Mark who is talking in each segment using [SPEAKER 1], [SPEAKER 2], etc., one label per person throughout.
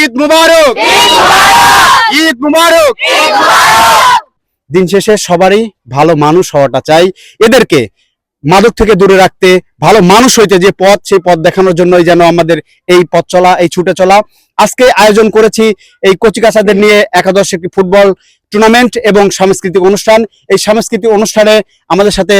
[SPEAKER 1] ঈদ মুবারক। ঈদ মুবারক। দিন শেষে সবারই ভালো মানুষ হওয়াটা চাই। এদেরকে মাদক থেকে দূরে রাখতে ভালো মানুষ হইতে যে পথ সেই পথ দেখানোর জন্যই যেন আমাদের এই পথ চলা এই ছুটে চলা। আজকে আয়োজন করেছি এই কচিকাচাদের নিয়ে একাদশ একটি ফুটবল টুর্নামেন্ট এবং সাংস্কৃতিক অনুষ্ঠান। এই সাংস্কৃতিক অনুষ্ঠানে আমাদের সাথে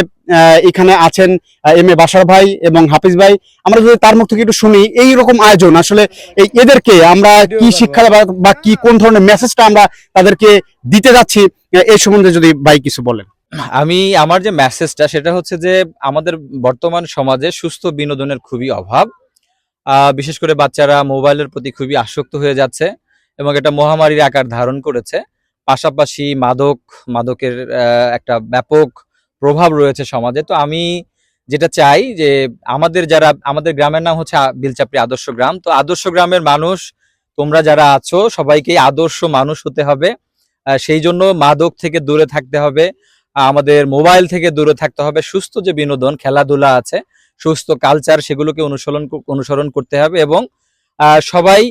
[SPEAKER 1] এখানে আছেন এম এ বাসার ভাই এবং হাফিজ ভাই। আমরা যদি তার মুখ থেকে একটু শুনি, এই রকম আয়োজন, আসলে এই এদেরকে আমরা কি শিক্ষা বা- কি কোন ধরনের মেসেজটা আমরা তাদেরকে দিতে যাচ্ছি এই সম্বন্ধে যদি ভাই কিছু বলেন।
[SPEAKER 2] আমি, আমার যে মেসেজটা সেটা হচ্ছে যে, আমাদের বর্তমান সমাজে সুস্থ বিনোদনের খুবই অভাব। বিশেষ করে বাচ্চারা মোবাইলের প্রতি খুবই আসক্ত হয়ে যাচ্ছে এবং এটা মহামারীর আকার ধারণ করেছে। পাশাপাশি মাদক, মাদকের একটা ব্যাপক প্রভাব রয়েছে সমাজে। তো আমি যেটা চাই যে আমাদের যারা, আমাদের গ্রামের নাম হচ্ছে বিলচাপড়ি আদর্শ গ্রাম। তো আদর্শ গ্রামের মানুষ, তোমরা যারা আছো, সবাইকে আদর্শ মানুষ হতে হবে। সেই জন্য মাদক থেকে দূরে থাকতে হবে। আমাদের মোবাইল থেকে দূরে থাকতে হবে। সুস্থ যে বিনোদন, খেলাধুলা আছে, সুস্থ কালচার, সেগুলোকে অনুসরণ অনুসরণ করতে হবে এবং সবাই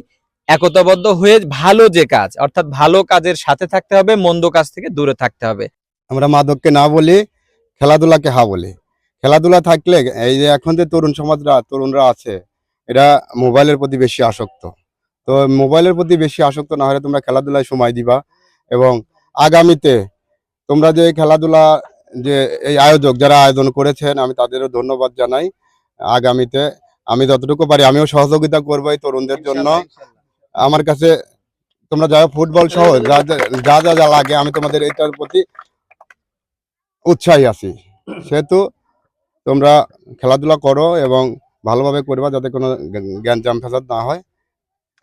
[SPEAKER 2] একতাবদ্ধ হয়ে ভালো যে কাজ, অর্থাৎ ভালো কাজের সাথে থাকতে হবে, মন্দ কাজ থেকে দূরে থাকতে হবে।
[SPEAKER 3] আমরা মাদককে না বলি খেলাধুলাকে হা বলি। খেলাধুলা থাকলে এই যে এখন যে তরুণ সমাজরা তরুণরা আছে এরা মোবাইলের প্রতি বেশি আসক্ত। তো মোবাইলের প্রতি বেশি আসক্ত না হলে তোমরা খেলাধুলায় সময় দিবা এবং আগামীতে তোমরা যে খেলাধুলা যে এই আয়োজক যারা আয়োজন করেছেন আমি তাদেরও ধন্যবাদ জানাই। আগামীতে আমি যতটুকু পারি আমিও সহযোগিতা করব এই তরুণদের জন্য। আমার কাছে তোমরা যা ফুটবল সহ যা যা- যা যা যা লাগে আমি তোমাদের এটার প্রতি উৎসাহী আছি। সেহেতু তোমরা খেলাধুলা করো এবং ভালোভাবে করবা যাতে কোনো জ্ঞান- জাম ফেসাদ না হয়।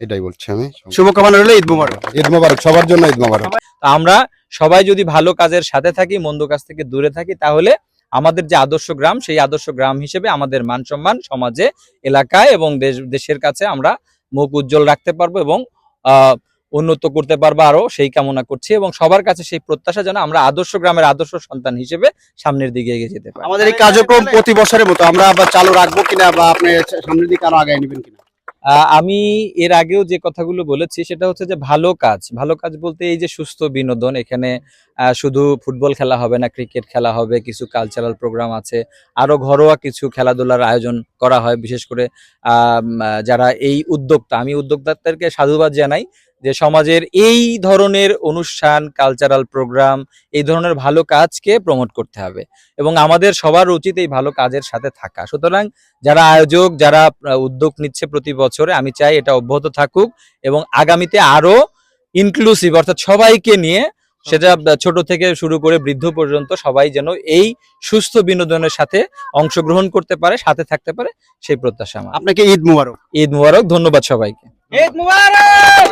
[SPEAKER 3] এটাই বলছি আমি।
[SPEAKER 1] শুভকামনা রইল ঈদ মুবারক।
[SPEAKER 3] ঈদ মোবারক সবার জন্য ঈদ মোবারক।
[SPEAKER 2] তা আমরা সবাই যদি ভালো কাজের সাথে থাকি মন্দ কাজ থেকে দূরে থাকি তাহলে আমাদের যে আদর্শ গ্রাম সেই আদর্শ গ্রাম হিসেবে আমাদের মান সম্মান সমাজে এলাকায় এবং দেশ দেশের কাছে আমরা মুখ উজ্জ্বল রাখতে পারব এবং আহ, উন্নত করতে পারব আরও সেই কামনা করছি এবং সবার কাছে সেই প্রত্যাশা যেন আমরা আদর্শ গ্রামের আদর্শ সন্তান হিসেবে সামনের দিকে এগিয়ে যেতে পারি।
[SPEAKER 1] আমাদের এই কার্যক্রম প্রতি বছরের মতো আমরা আবার চালু রাখব কিনা বা আপনি সামনের দিকে আরও আগায় নেবেন কিনা?
[SPEAKER 2] আমি এর আগেও যে কথাগুলো বলেছি সেটা হচ্ছে যে ভালো কাজ ভালো কাজ বলতে এই যে সুস্থ বিনোদন এখানে শুধু ফুটবল খেলা হবে না ক্রিকেট খেলা হবে কিছু কালচারাল প্রোগ্রাম আছে আরও ঘরোয়া কিছু খেলাধুলার আয়োজন করা হয় বিশেষ করে আহ, যারা এই উদ্যোক্তা আমি উদ্যোক্তাদেরকে সাধুবাদ জানাই যে সমাজের এই ধরনের অনুষ্ঠান কালচারাল প্রোগ্রাম এই ধরনের ভালো কাজকে প্রমোট করতে হবে এবং আমাদের সবার উচিত এই ভালো কাজের সাথে থাকা। সুতরাং যারা আয়োজক যারা উদ্যোগ নিচ্ছে প্রতি বছরে আমি চাই এটা অব্যাহত থাকুক এবং আগামীতে আরও ইনক্লুসিভ অর্থাৎ সবাইকে নিয়ে সেটা ছোট থেকে শুরু করে বৃদ্ধ পর্যন্ত সবাই যেন এই সুস্থ বিনোদনের সাথে অংশগ্রহণ করতে পারে সাথে থাকতে পারে সেই প্রত্যাশা আমার।
[SPEAKER 1] আপনাকে ঈদ মুবারক।
[SPEAKER 2] ঈদ মুবারক ধন্যবাদ সবাইকে।
[SPEAKER 1] ঈদ মুবারক